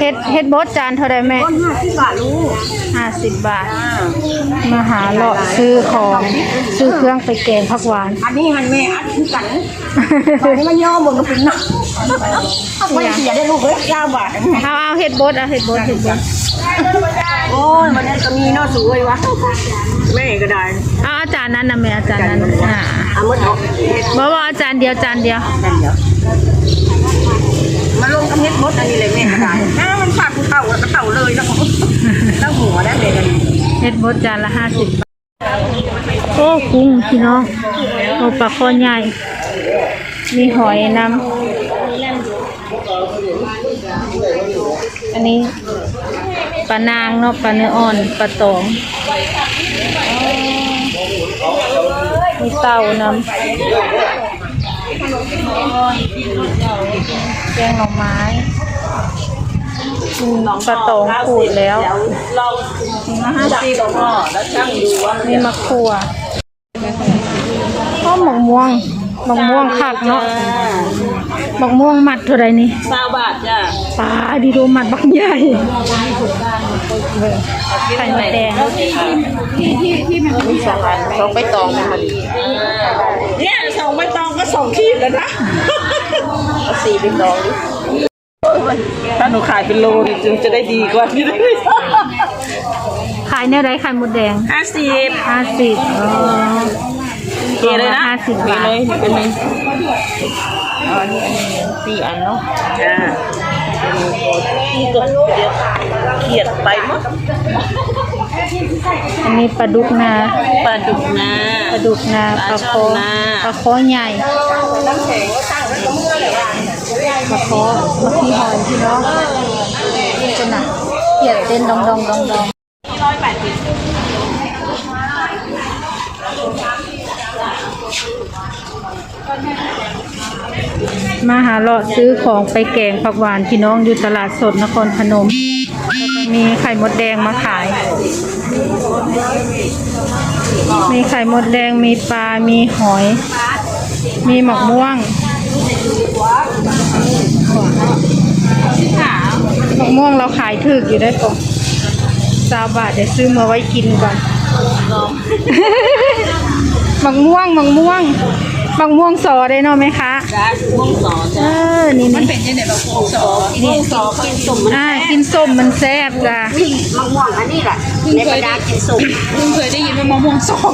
เฮ็ดเฮ็ดบดจานเท่าไรแม่ต้นห้าสิบบาทลูกห้าสิบบาท มาหาเลาะซื้อของซื้อเครื่องไปแกงผักหวาน อันนี้มันแม่อันคือกันตอนนี้มันย่อหมดก็เป็นหนักเอาไปเสียได้ลูกเฮ้ยเก้าบาทเอาเอาเฮ็ดบดเอาเฮ็ดบดเฮ็ดบดโอ้ยมันนั้นก็มีเนอสวยวะแม่ก็ได้เอาอาจารย์นั้นนะแม่อาจารย์นั้นอ่าเอาหมดเอาบ่ว่าอาจารย์เดียวจานเดียวนั่นเดี๋ยว มาลงกับเม็ดมดอันนี้เลยแม่ก็ได้อ้ามันฝากเต่าแล้วก็เต่าเลยนะตั้งหัวได้เลยกันเฮ็ดบดจานละห้าสิบบาทโอ้กุ้งพี่น้องโอ้ปลาคอใหญ่ มีหอยนำอันนี้ปลานางเนาะปลาเนื้ออ่อนปลาตองมีเต่านำ แกงหน่อไม้อืมปลาตองขูดแล้วเราห้าสิบก็แล้วช่างดูว่ามีมะขัวข้าวหมกม่วงหมกม่วงคักเนาะหมกม่วงมัดเท่าไรนี่สาบาทจ้ะปลาดีโดมัดบักใหญ่ ไข่มดแดงที่ที่ที่มันมีสองอันสองใบตองมันเนี่ยสองใบตองก็สองขีดแล้วนะสี่ใบตองถ้าหนูขายเป็นโลนี่จึงจะได้ดีกว่าที่ได้ขายในไรไข่มดแดงห้าสิบห้าสิบอ๋อเกเลยนะห้าสิบบาทเลยเป็นหนึ่งอ๋อนี่อันนี้สี่อันเนาะจ้า นี่ก็เดี๋ยวเขียดไปมั้งอันนี้ปลาดุกนาปลาดุกนาปลาดุกนาปปลาลาโคช่อนนาปลาโคใหญ่ปลาโคมะขี้หอยพี่น้องเป็นหนักเขียดเต้นดองดองดองดองร้อยแปดสิบ มาหาเลาะซื้อของไปแกงผักหวานพี่น้องอยู่ตลาดสดนครพนมแล้วก็มีไข่มดแดงมาขาย มีไข่มดแดงมีปลา มีหอย มีหมกม่วงหมกม่วงเราขายถูกอยู่ได้ปกสาบาทเดี๋ยวซื้อมาไว้กินก่อนหมกม่วงหมกม่วง หมกม่วงสอได้เนาะไหมคะจ้าม่วงสอเอจ้าอนี่นี่เป็นยังไงแบบม่วงสอม่วงสอกินสมอ่ากินส้มมันแซ่บจ้ะนี่มะม่วงอันนี้แหละในบรรดากินสมเพิ่งเคยได้ยินว่ามะม่วงสอง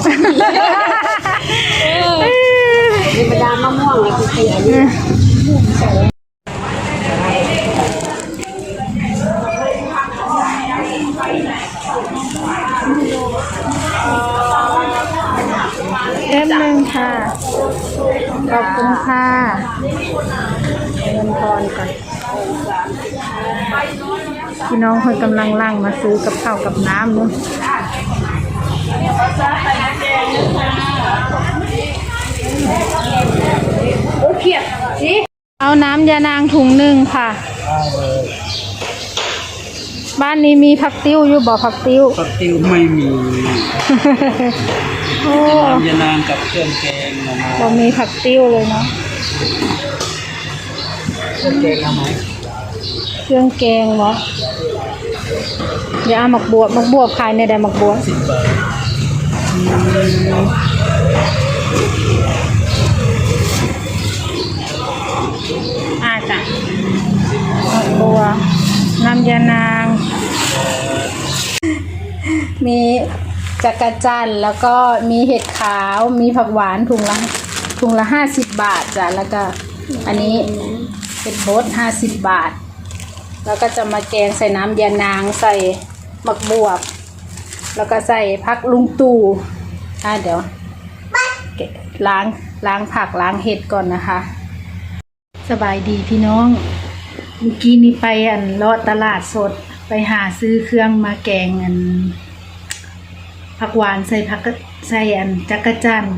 ในบรรดามะม่วงเลยคือกินอันนี้ ขอบคุณค่ะเงินทอนก่อนพี่น้องคนกำลังล่างมาซื้อกับข้าวกับน้ำนู้นเอาน้ำยานางถุงหนึ่งค่ะ บ้านนี้มีผักติ้วอยู่บ่ผักติ้วผักติ้วไม่มีโอ้น้ำยานางกับเครื่องแกงนะมาบ่มีผักติ้วเลยเนาะเครื่องแกงเอาไหมเครื่องแกงเหรอเดี๋ยวเอาหมักบวบหมักบวบขายในใดหมักบวบสิบบาทอ่าจ้ะหมักบัวน้ำยานาง มีจักรจันแล้วก็มีเห็ดขาวมีผักหวานถุงละถุงละห้าสิบบาทจ้ะแล้วก็อันนี้เห็ดบดห้าสิบบาท แล้วก็จะมาแกงใส่น้ำยานางใส่หมักบวบ แล้วก็ใส่พักลุงตู่อ่าเดี๋ยวล้างล้างผักล้างเห็ดก่อนนะคะ สบายดีพี่น้องเมื่อกี้นี้ไปอันลาะตลาดสดไปหาซื้อเครื่องมาแกงอัน ผักหวานใส่ผักใส่อันจักรจันทร์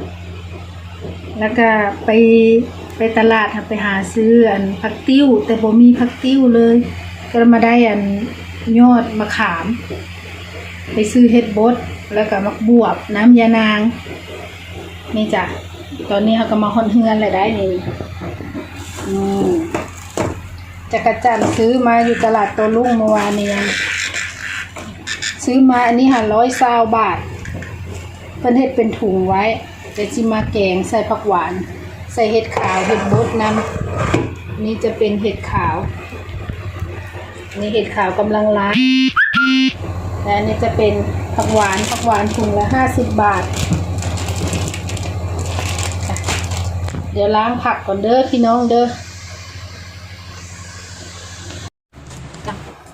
แล้วก็ไปไปตลาดค่ะไปหาซื้ออันผักติ้ว แต่บ่มีผักติ้วเลย ก็มาได้อันยอดมะขาม ไปซื้อเห็ดบดแล้วก็มักบวบน้ำยานาง นี่จ้ะตอนนี้เขาก็มาฮอนเฮือนเลยได้นี่อืมจักรจันทร์ซื้อมาอยู่ตลาดตัวลุงเมื่อวานนี้ยังซื้อมาอันนี้หาร้อยซาวบาท พิ่นเฮ็ดเป็นถุงไว้เดี๋ยวจิมาแกงใส่ผักหวาน ใส่เห็ดขาวเห็ดบดนำนี่จะเป็นเห็ดขาวนี่เห็ดขาวกำลังล้างและนนี้จะเป็นผักหวานผักหวานถุงละห้าสิบบาท เดี๋ยวล้างผักก่อนเด้อพี่น้องเด้อ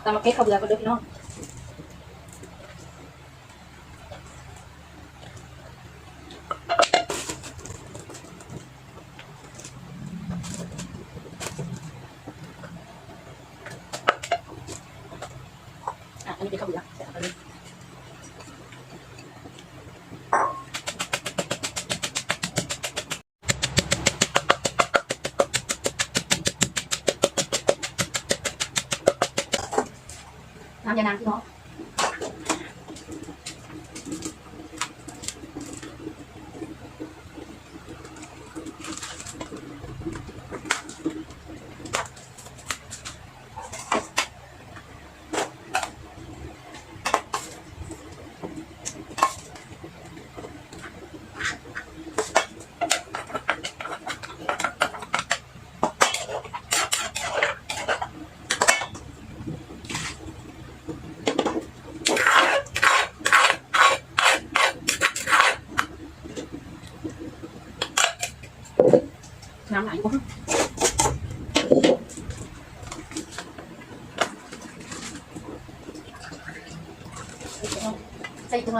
ตามมาเก็ตข้าวเบือก่อนเด้อพี่น้อง อะอันนี้เป็นข้า วเบื่อใส่เข้าไป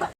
เลย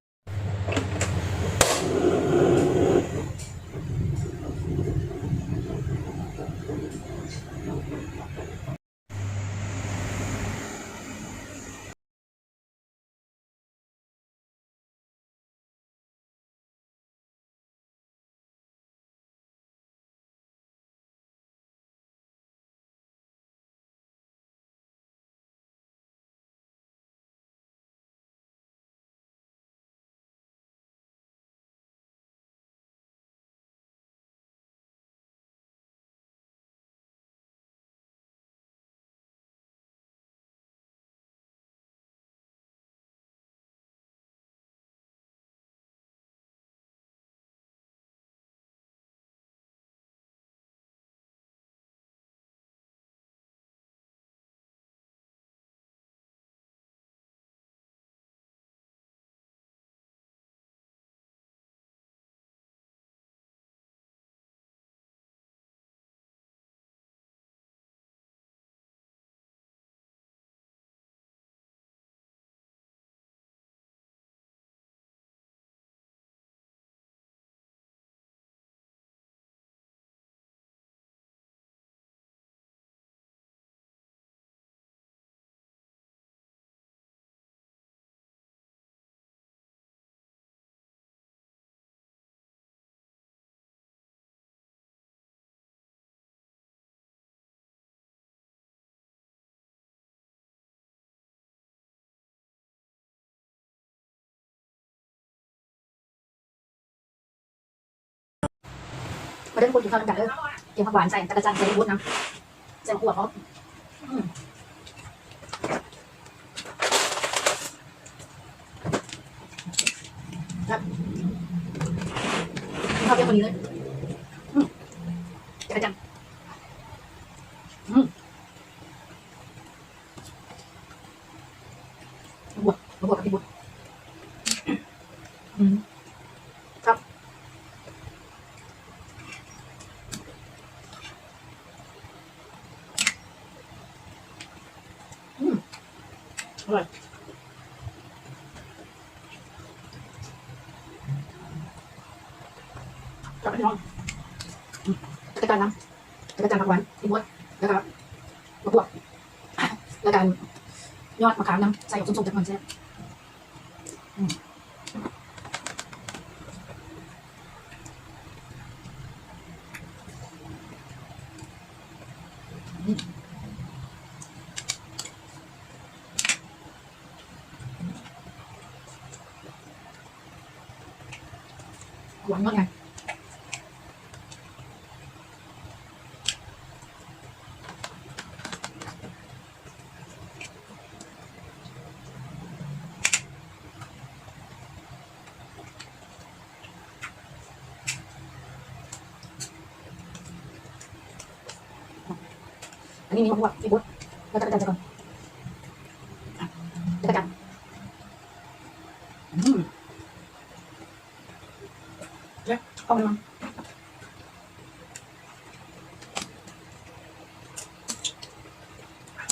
มาเดินคนกินข้าวกันเด้อเกี่ยวผักหวานใส่ตะกรจันใส่บุ้น้ำใส่ขวดเขาอืมครับข้าวเป็นคนนี้เลยอืมจักรจันทร์อืมบวกบวกกับพี่บุตรอืมครับ อร่อย กลับไปน้องจัดการน้ำจัดกรจันทร์ผักหวานที่บดแล้วก็มะพร้าวแล้วก็ยอดมะขามน้ำใส่กับส้มๆจากมันแซ่บ Iya. Ini minum buah, ibu. Kita kerja sekarang. Oh, Come on.